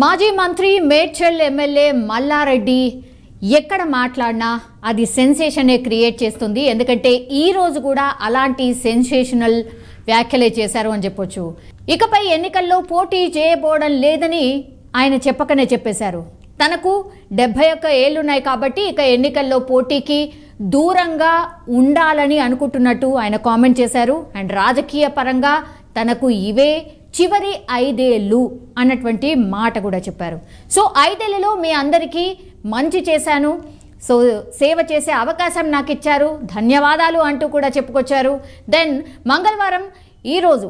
మాజీ మంత్రి మేడ్చల్ ఎమ్మెల్యే మల్లారెడ్డి ఎక్కడ మాట్లాడినా అది సెన్సేషనే క్రియేట్ చేస్తుంది. ఎందుకంటే ఈ రోజు కూడా అలాంటి సెన్సేషనల్ వ్యాఖ్యలే చేశారు అని చెప్పొచ్చు. ఇకపై ఎన్నికల్లో పోటీ చేయబోవడం లేదని ఆయన చెప్పకనే చెప్పేశారు. తనకు డెబ్బై ఒక్క ఏళ్ళున్నాయి కాబట్టి ఇక ఎన్నికల్లో పోటీకి దూరంగా ఉండాలని అనుకుంటున్నట్టు ఆయన కామెంట్ చేశారు. అండ్ రాజకీయ పరంగా తనకు ఇవే చివరి ఐదేళ్ళు అన్నటువంటి మాట కూడా చెప్పారు. సో ఐదేళ్ళలో మీ అందరికీ మంచి చేశాను. సో సేవ చేసే అవకాశం నాకు ఇచ్చారు. ధన్యవాదాలు అంటూ కూడా చెప్పుకొచ్చారు. దెన్ మంగళవారం ఈరోజు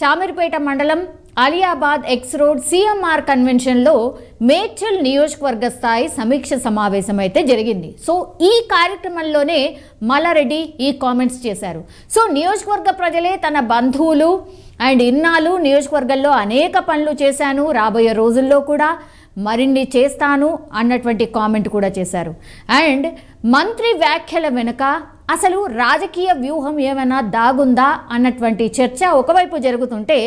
షామీర్పేట మండలం అలియాబాద్ ఎక్స్ రోడ్ సిఎంఆర్ కన్వెన్షన్లో మేడ్చల్ నియోజకవర్గ స్థాయి సమీక్ష సమావేశం అయితే జరిగింది. సో ఈ కార్యక్రమంలోనే మల్లారెడ్డి ఈ కామెంట్స్ చేశారు. సో నియోజకవర్గ ప్రజలే తన బంధువులు అండ్ ఇన్నాళ్ళు నియోజకవర్గంలో అనేక పనులు చేశాను. రాబోయే రోజుల్లో కూడా మరిన్ని చేస్తాను అన్నటువంటి కామెంట్ కూడా చేశారు. అండ్ మంత్రి వ్యాఖ్యల వెనుక అసలు రాజకీయ వ్యూహం ఏమైనా దాగుందా అన్నటువంటి చర్చ ఒకవైపు జరుగుతుంటే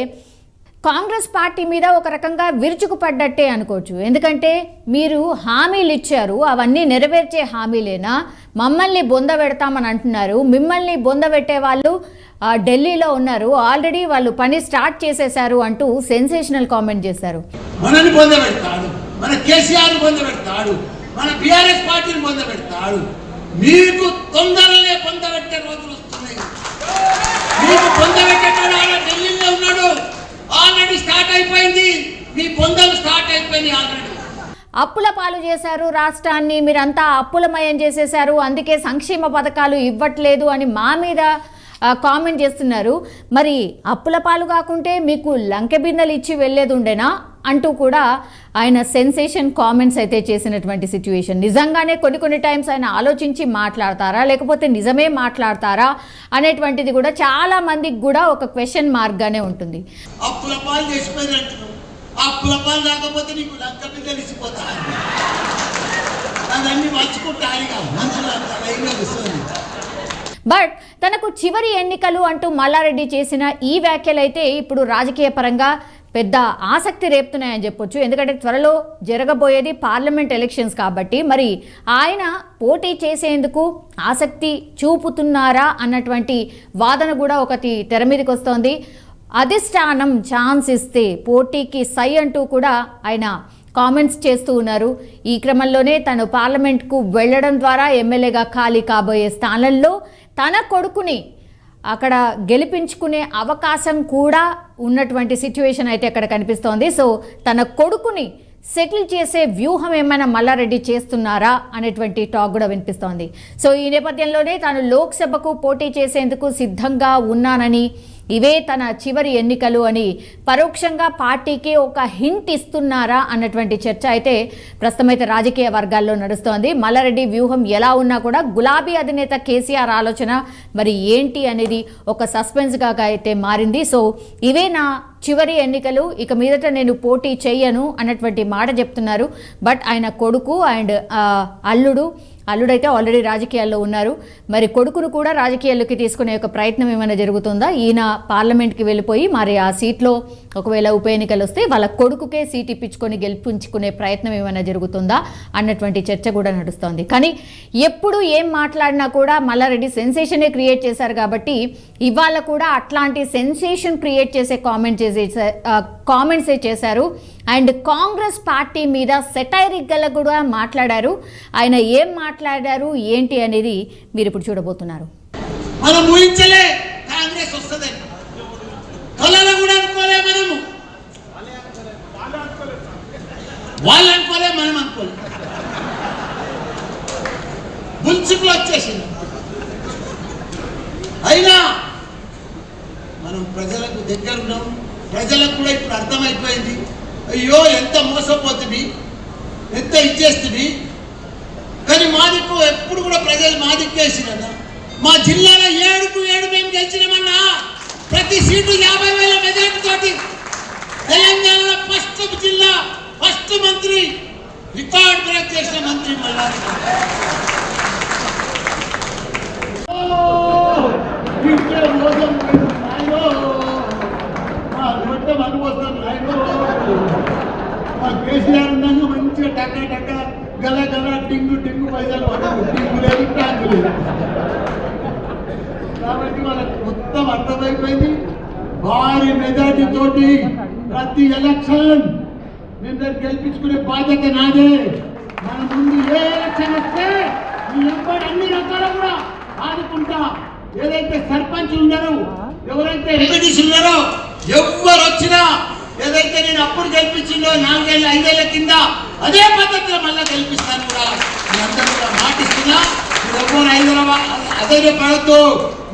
కాంగ్రెస్ పార్టీ మీద ఒక రకంగా విరుచుకుపడ్డట్టే అనుకోవచ్చు. ఎందుకంటే మీరు హామీలు ఇచ్చారు అవన్నీ నెరవేర్చే హామీలేనా? మమ్మల్ని బొంద పెడతామని అంటున్నారు. మిమ్మల్ని బొంద పెట్టే వాళ్ళు ఢిల్లీలో ఉన్నారు. ఆల్రెడీ వాళ్ళు పని స్టార్ట్ చేసేశారు అంటూ సెన్సేషనల్ కామెంట్ చేశారు. మనని మన కేసీఆర్ మన బీఆర్ఎస్ పార్టీని మీకు తొందరలే రోజులు వస్తున్నాయి. మీకు ఢిల్లీలో ఉన్నాడు. ఆల్రెడీ స్టార్ట్ అయిపోయింది. మీ బొందలు స్టార్ట్ అయిపోయింది ఆల్రెడీ. అప్పుల పాలు చేశారు రాష్ట్రాన్ని మీరంతా అప్పులమయం చేసేశారు అందుకే సంక్షేమ పథకాలు ఇవ్వట్లేదు అని మా మీద కామెంట్ చేస్తున్నారు. మరి అప్పుల పాలు కాకుంటే మీకు లంకె బిందెలు ఇచ్చి వెళ్ళేది ఉండేనా అంటూ కూడా ఆయన సెన్సేషన్ కామెంట్స్ అయితే చేసినటువంటి సిచ్యువేషన్. నిజంగానే కొన్ని కొన్ని టైమ్స్ ఆయన ఆలోచించి మాట్లాడతారా లేకపోతే నిజమే మాట్లాడతారా అనేటువంటిది కూడా చాలా మందికి కూడా ఒక క్వశ్చన్ మార్క్గానే ఉంటుంది. అప్పుల పాలు అదన్నీ మనుషులు లైన్గా బట్ తనకు చివరి ఎన్నికలు అంటూ మల్లారెడ్డి చేసిన ఈ వ్యాఖ్యలు అయితే ఇప్పుడు రాజకీయ పరంగా పెద్ద ఆసక్తి రేపుతున్నాయని చెప్పొచ్చు. ఎందుకంటే త్వరలో జరగబోయేది పార్లమెంట్ ఎలక్షన్స్ కాబట్టి మరి ఆయన పోటీ చేసేందుకు ఆసక్తి చూపుతున్నారా అన్నటువంటి వాదన కూడా ఒకటి తెర మీదకి వస్తోంది. అధిష్టానం ఛాన్స్ ఇస్తే పోటీకి సై అంటూ కూడా ఆయన కామెంట్స్ చేస్తూ ఉన్నారు. ఈ క్రమంలోనే తను పార్లమెంట్కు వెళ్ళడం ద్వారా ఎమ్మెల్యేగా ఖాళీ కాబోయే స్థానంలో తన కొడుకుని అక్కడ గెలిపించుకునే అవకాశం కూడా ఉన్నటువంటి సిచ్యువేషన్ అయితే అక్కడ కనిపిస్తోంది. సో తన కొడుకుని సెటిల్ చేసే వ్యూహం ఏమైనా మల్లారెడ్డి చేస్తున్నారా అనేటువంటి టాక్ కూడా వినిపిస్తోంది. సో ఈ నేపథ్యంలోనే తాను లోక్సభకు పోటీ చేసేందుకు సిద్ధంగా ఉన్నానని ఇవే తన చివరి ఎన్నికలు అని పరోక్షంగా పార్టీకి ఒక హింట్ ఇస్తున్నారా అన్నటువంటి చర్చ అయితే ప్రస్తుతం అయితే రాజకీయ వర్గాల్లో నడుస్తోంది. మల్లారెడ్డి వ్యూహం ఎలా ఉన్నా కూడా గులాబీ అధినేత కేసీఆర్ ఆలోచన మరి ఏంటి అనేది ఒక సస్పెన్స్గా అయితే మారింది. సో ఇవే నా చివరి ఎన్నికలు ఇక మీదట నేను పోటీ చెయ్యను అన్నటువంటి మాట చెప్తున్నారు. బట్ ఆయన కొడుకు అండ్ అల్లుడు అల్లుడైతే ఆల్రెడీ రాజకీయాల్లో ఉన్నారు. మరి కొడుకును కూడా రాజకీయాల్లోకి తీసుకునే ఒక ప్రయత్నం ఏమైనా జరుగుతుందా? ఈయన పార్లమెంట్కి వెళ్ళిపోయి మరి ఆ సీట్లో ఒకవేళ ఉప ఎన్నికలు వస్తే వాళ్ళ కొడుకుకే సీట్ ఇప్పించుకొని గెలిపించుకునే ప్రయత్నం ఏమైనా జరుగుతుందా? అన్నటువంటి చర్చ కూడా నడుస్తోంది. కానీ ఎప్పుడు ఏం మాట్లాడినా కూడా మల్లారెడ్డి సెన్సేషనే క్రియేట్ చేశారు కాబట్టి ఇవాళ కూడా అట్లాంటి సెన్సేషన్ క్రియేట్ చేసే కామెంట్ చేసే కామెంట్సే చేశారు. అండ్ కాంగ్రెస్ పార్టీ మీద సెటైరిక్ గల కూడా మాట్లాడారు. ఆయన ఏం మాట్లాడారు మాట్లాడారు? ఏంటి అనేది మీరు ఇప్పుడు చూడబోతున్నారు. మనం ఊహించలే కాంగ్రెస్ వస్తుంది కళలో కూడా అనుకోలే మనము. వాళ్ళు అనుకోలే మనం అనుకోలే. బుల్చుకులు వచ్చేసింది. అయినా మనం ప్రజలకు దగ్గర ఉన్నాం. ప్రజలకు కూడా ఇప్పుడు అర్థమైపోయింది. అయ్యో ఎంత మోసపోతుంది. ఎంత ఇచ్చేస్తుంది. కానీ మాదిక్కు ఎప్పుడు కూడా ప్రజలు మాదిప్పేసినా మా జిల్లాలో ఏడుకు ఏడు మేము గెలిచినామన్నా ప్రతి సీటు యాభై వేల మెజార్టీ తోటి తెలంగాణలో ఫస్ట్ జిల్లా ఫస్ట్ మంత్రి రికార్డ్ బ్రేక్ చేసిన మంత్రి మల్లారెడ్డి మా అనుభవం మా కేసీఆర్ మంచిగా టక్కా టక్కా గల గల టింగు టింగు పైసలు పడవు. టింగు లేదు ట్యాంకు లేదు. కాబట్టి వాళ్ళకి మొత్తం అర్థమైపోయింది. భారీ మెజార్టీ తోటి ప్రతి ఎలక్షన్ మిమ్మల్ని గెలిపించుకునే బాధ్యత నాదే. మన ముందు ఏ ఎలక్షన్ వస్తే మీ ఎంపడి అన్ని రకాల కూడా ఆదుకుంటా. ఏదైతే సర్పంచ్ ఉన్నారో ఎవరైతే ఎంపీటీసీ ఉన్నారో ఎవ్వరు వచ్చినా ఏదైతే నేను అప్పుడు గెలిపించిందో నాలుగేళ్ళ ఐదేళ్ళ కింద అదే పద్ధతిలో మళ్ళీ గెలిపిస్తాను కూడా. మీరందరూ కూడా మాటిస్తున్నా. మీరు హైదరాబాద్ అదే పడద్దు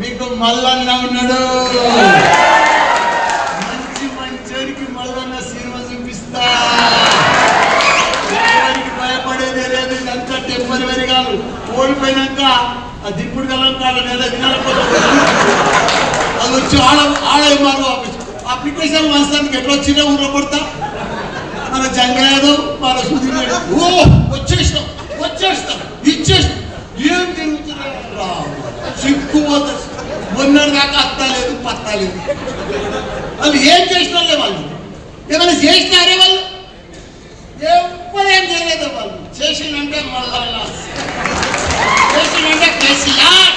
మీకు మల్లన్న ఉన్నాడు. మంచి మంచోరికి మల్లన్న సినిమా చూపిస్తా. భయపడేది భయపడేదే లేదు ఇదంతా టెంపరీ కాదు. ఓడిపోయినాక ఆ దిప్పుడు గలం నెల అది వచ్చి ఆడ ఆడ ఎంఆర్ఓ ఆఫీస్ అప్లికేషన్ వస్తానికి ఎట్లా వచ్చినా ఊళ్ళో మన జంగలేదు మన సుధీర్ ఓ వచ్చేస్తాం వచ్చేస్తాం ఇచ్చేస్తాం ఏం తిరుగుతున్నా సిక్కు మొన్నటి దాకా అత్తలేదు పత్తలేదు వాళ్ళు ఏం చేసినారే వాళ్ళు? ఏమైనా చేసినారే వాళ్ళు? ఎవ్వరేం చేయలేదు వాళ్ళు. చేసిందంటే మళ్ళా చేసిందంటే కేసీఆర్.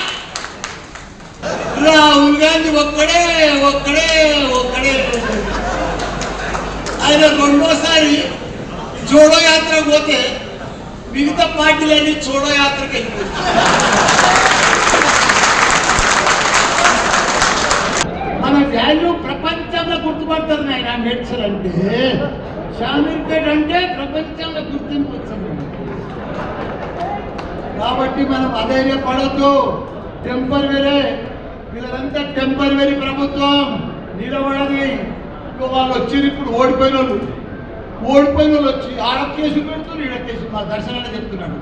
రాహుల్ గాంధీ ఒక్కడే ఒక్కడే ఆయన రెండోసారి జోడో యాత్ర పోతే మిగతా పార్టీలన్నీ చూడో యాత్రకి వెళ్ళిపోతాయి మన వాల్యూ ప్రపంచంలో గుర్తుపడతారు నాయన మెడిసిన్ అంటే. షామీర్పేట్ అంటే ప్రపంచంలో గుర్తింపు వచ్చింది. కాబట్టి మనం అధైర్యపడద్దు. టెంపరవరీ వీళ్ళంతా టెంపరవరీ ప్రభుత్వం. నిలబడది వాళ్ళు వచ్చి ఇప్పుడు ఓడిపోయిన వాళ్ళు. ఓడిపోయిన వాళ్ళు వచ్చి ఆడ కేసు పెడుతున్నారు ఈడ కేసు. మా దర్శనాన్ని చెప్తున్నాడు